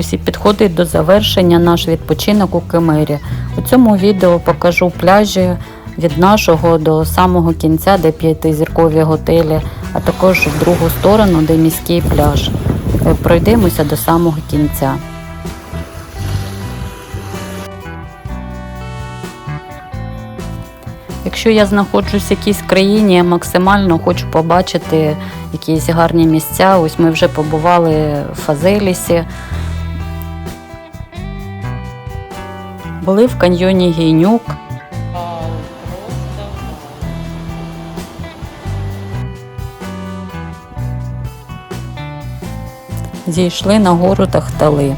Ось і підходить до завершення наш відпочинок у Кемері. У цьому відео покажу пляжі від нашого до самого кінця, де п'ятизіркові готелі, а також в другу сторону, де міський пляж. Е, Пройдемося до самого кінця. Якщо я знаходжусь в якійсь країні, я максимально хочу побачити якісь гарні місця. Ось ми вже побували в Фазелісі. Були в каньйоні Гейнюк. Зійшли на гору Тахтали.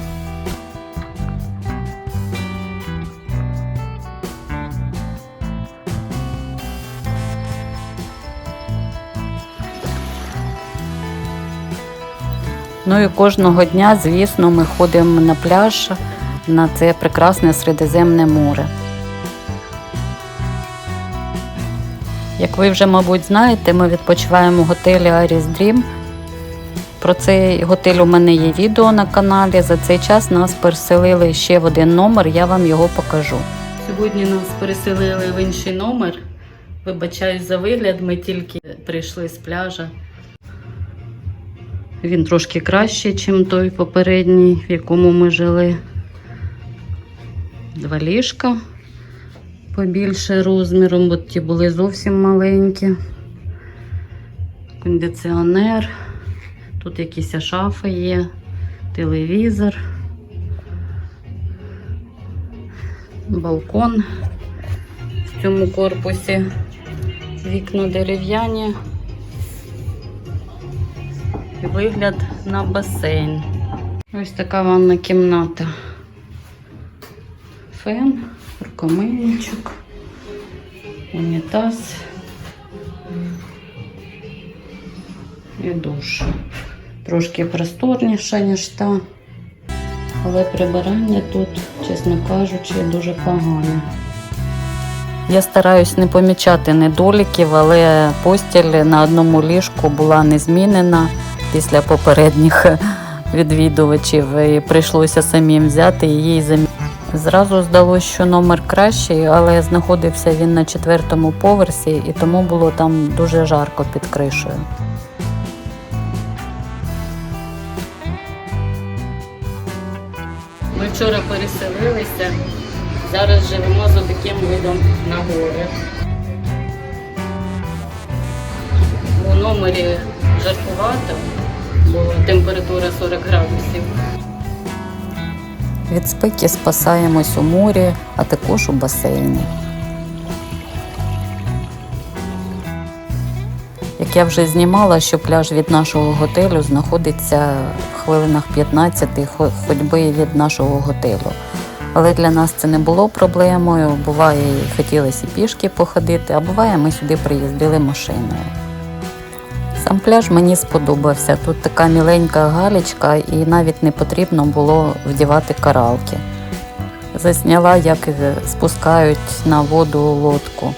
Ну і кожного дня, звісно, ми ходимо на пляж на це прекрасне Середземне море. Як ви вже, мабуть, знаєте, ми відпочиваємо в готелі Аріс Дрім. Про цей готель у мене є відео на каналі. За цей час нас переселили ще в один номер, я вам його покажу. Сьогодні нас переселили в інший номер. Вибачаюсь за вигляд, ми тільки прийшли з пляжа. Він трошки кращий, ніж той попередній, в якому ми жили. Два ліжка побільше розміром, бо ті були зовсім маленькі. Кондиціонер. Тут якісь шафи є, телевізор, балкон в цьому корпусі, вікна дерев'яні і вигляд на басейн. Ось така ванна кімната. Фен, рукомийничок, унітаз і душ. Трошки просторніша, ніж та, але прибирання тут, чесно кажучи, дуже погане. Я стараюсь не помічати недоліків, але постіль на одному ліжку була не змінена після попередніх відвідувачів і прийшлося самим взяти її замінити. Зразу здалося, що номер кращий, але знаходився він на четвертому поверсі і тому було там дуже жарко під кришею. Ми вчора переселилися, зараз живемо за таким видом на гори. У номері жаркувато, бо температура 40 градусів. Від спеки спасаємось у морі, а також у басейні. Як я вже знімала, що пляж від нашого готелю знаходиться в хвилинах 15 хо- ходьби від нашого готелю. Але для нас це не було проблемою. Буває, хотілося пішки походити, а буває, ми сюди приїздили машиною. Сам пляж мені сподобався. Тут така міленька галічка, і навіть не потрібно було вдівати каралки. Засняла, як спускають на воду лодку.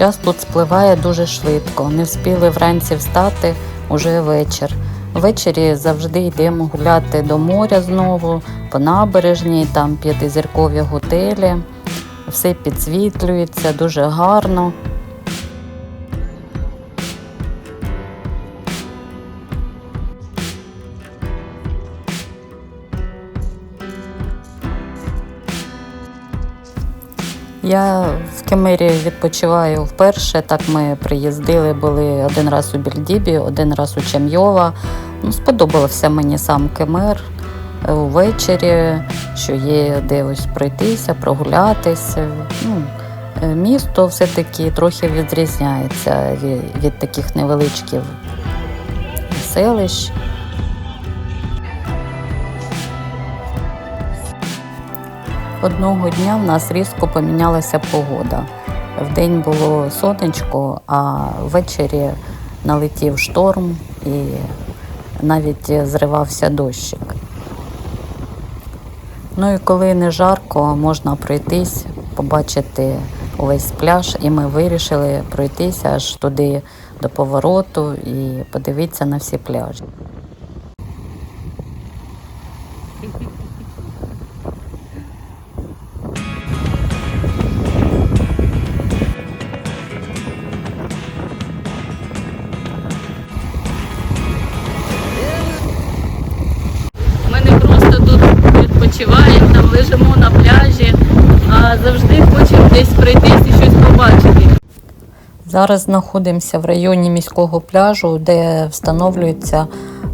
Час тут спливає дуже швидко. Не встигли вранці встати уже вечір. Ввечері завжди йдемо гуляти до моря знову, по набережній, там п'ятизіркові готелі. Все підсвітлюється дуже гарно. Я Кемері відпочиваю вперше. Так ми приїздили, були один раз у Більдібі, один раз у Чемйова. Ну, сподобався мені сам Кемер е, увечері, що є де ось пройтися, прогулятися. Ну, е, місто все-таки трохи відрізняється від, від таких невеличких селищ. Одного дня в нас різко помінялася погода. Вдень було сонечко, а ввечері налетів шторм і навіть зривався дощик. Ну і коли не жарко, можна пройтись, побачити увесь пляж, і ми вирішили пройтися аж туди до повороту і подивитися на всі пляжі. Завжди хочемо десь пройтись і щось побачити. Зараз знаходимося в районі міського пляжу, де встановлюється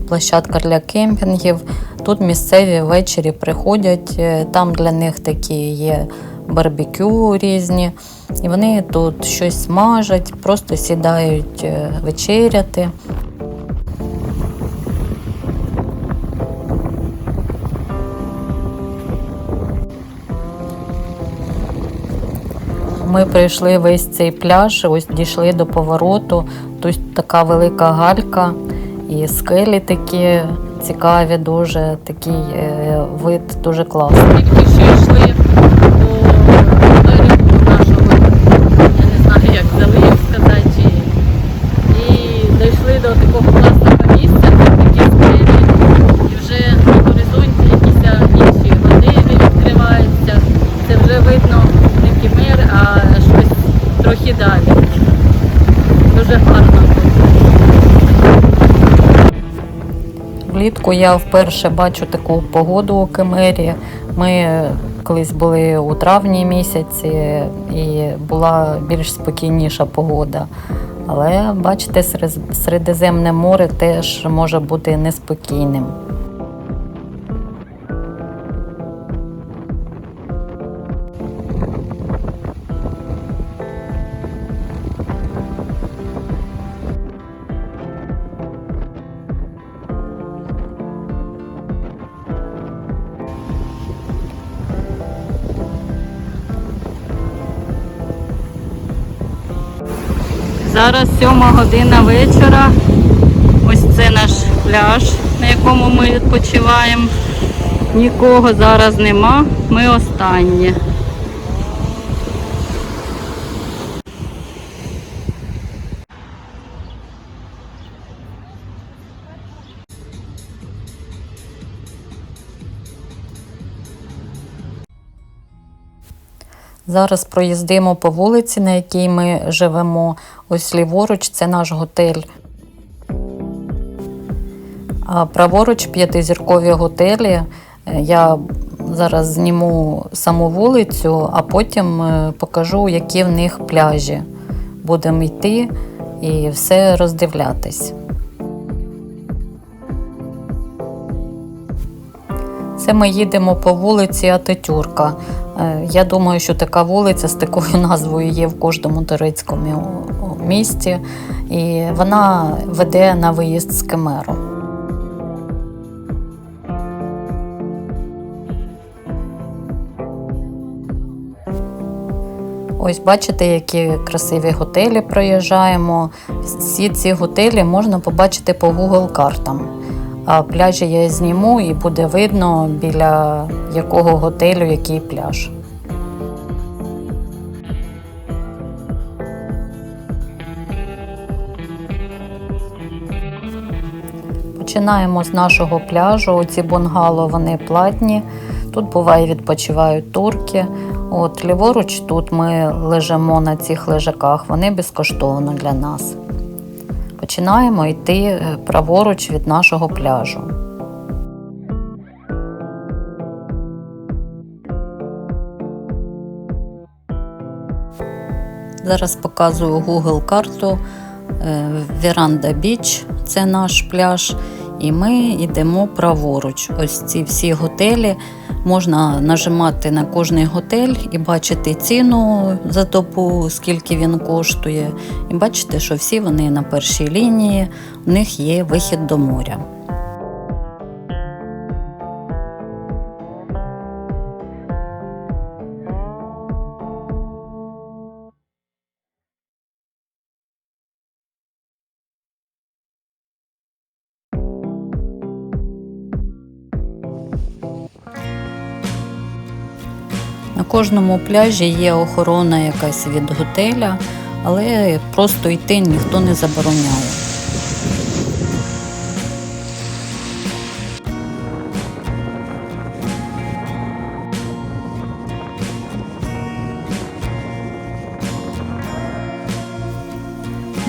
площадка для кемпінгів. Тут місцеві ввечері приходять, е, там для них такі є барбекю різні. І вони тут щось смажать, просто сідають е, вечеряти. Ми пройшли весь цей пляж, ось дійшли до повороту. Тут така велика галька і скелі такі цікаві, дуже такий е, вид дуже класний. Тільки що йшли по берегу нашого, я не знаю, як залив сказати. І дійшли до такого класного місця, тут такі скелі, і вже на горизонті якісь інші готелі відкриваються. Це вже видно не Кімер, а щось трохи далі. Дуже гарно тут. Влітку я вперше бачу таку погоду у Кемері. Ми колись були у травні місяці і була більш спокійніша погода. Але бачите, Середземне море теж може бути неспокійним. Зараз сьома година вечора. Ось це наш пляж, на якому ми відпочиваємо. Нікого зараз нема. Ми останні. Зараз проїздимо по вулиці, на якій ми живемо. Ось ліворуч це наш готель. А праворуч п'ятизіркові готелі. Е, Я зараз зніму саму вулицю, а потім е, покажу, які в них пляжі. Будемо йти і все роздивлятись. Це ми їдемо по вулиці Ататюрка. Е, Я думаю, що така вулиця з такою назвою є в кожному турецькому місті, і вона веде на виїзд з Кемеру. Ось бачите, які красиві готелі проїжджаємо. Всі ці готелі можна побачити по Google картам. А пляжі я зніму і буде видно біля якого готелю який пляж. Починаємо з нашого пляжу. Ці бунгало вони платні. Тут буває відпочивають турки. От ліворуч тут ми лежимо на цих лежаках, вони безкоштовно для нас. Починаємо йти е, праворуч від нашого пляжу. Зараз показую Google карту Веранда Біч, це наш пляж. І ми йдемо праворуч. Ось ці всі готелі. Можна нажимати на кожний готель і бачити ціну за добу, скільки він коштує. І бачите, що всі вони на першій лінії, у них є вихід до моря. Кожному пляжі є охорона якась від готеля, але просто йти ніхто не забороняє.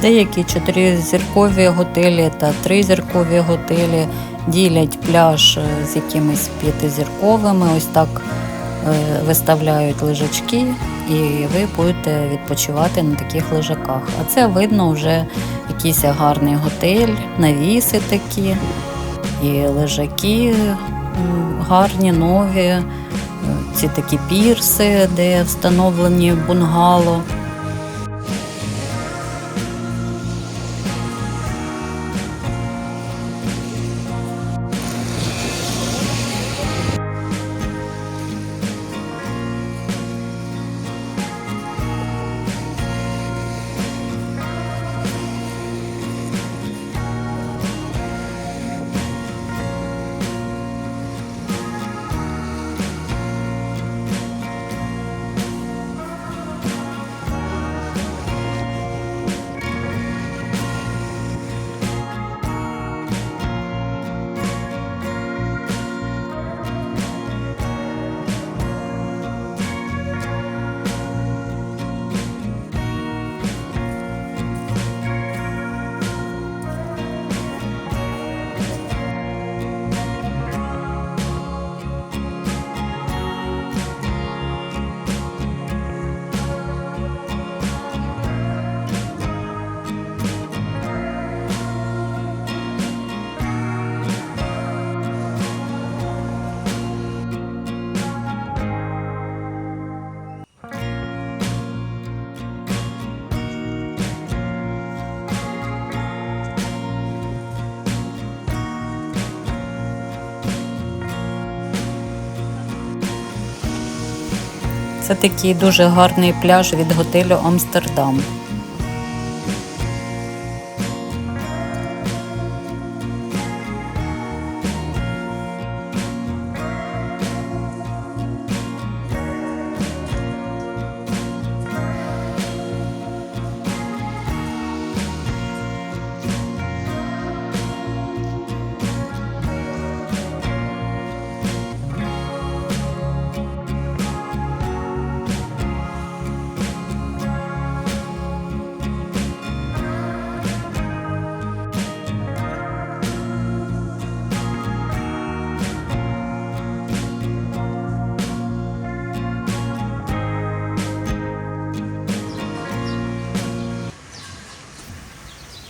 Деякі чотиризіркові готелі та тризіркові готелі ділять пляж е, з якимись п'ятизірковими. Ось так виставляють лежачки, і ви будете відпочивати на таких лежаках. А це видно вже якийсь гарний готель, навіси такі, і лежаки гарні, нові, е, ці такі пірси, де встановлені бунгало. Це такий дуже гарний пляж від готелю Амстердам.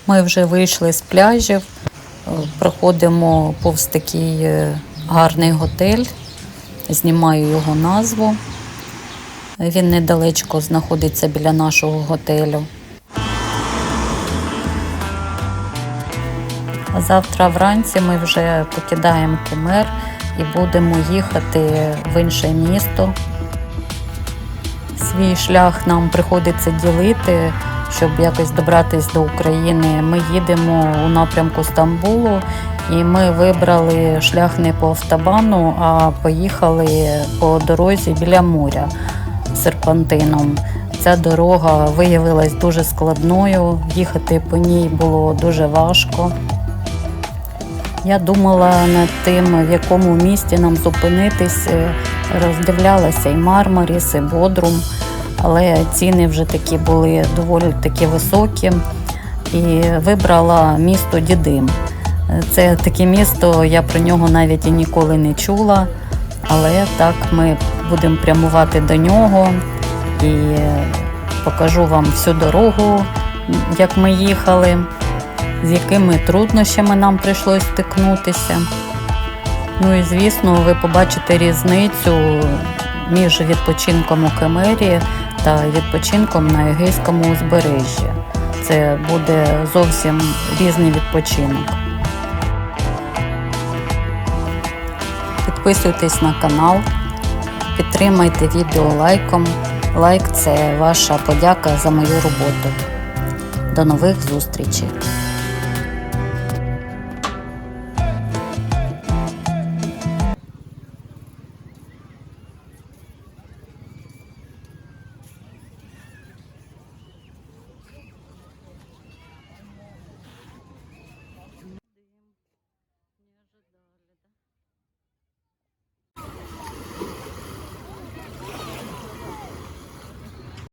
Ми вже вийшли з пляжів, проходимо повз такий е, гарний готель, знімаю його назву. Він недалечко знаходиться біля нашого готелю. Завтра вранці ми вже покидаємо Кемер і будемо їхати в інше місто. Свій шлях нам приходиться ділити, щоб якось добратися до України. Ми їдемо у напрямку Стамбулу, і ми вибрали шлях не по автобану, а поїхали по дорозі біля моря серпантином. Ця дорога виявилась дуже складною. Їхати по ній було дуже важко. Я думала над тим, в якому місті нам зупинитись. Роздивлялася і Мармаріс, і Бодрум, але ціни вже такі були доволі таки високі. І вибрала місто Дідим. Це таке місто, я про нього навіть і ніколи не чула. Але так ми будемо прямувати до нього і покажу вам всю дорогу, як ми їхали з якими труднощами нам прийшлось стикнутися. Ну і звісно, ви побачите різницю між відпочинком у Кемері та відпочинком на Егейському узбережжі. Це буде зовсім різний відпочинок. Підписуйтесь на канал, підтримайте відео лайком. Лайк це ваша подяка за мою роботу. До нових зустрічей!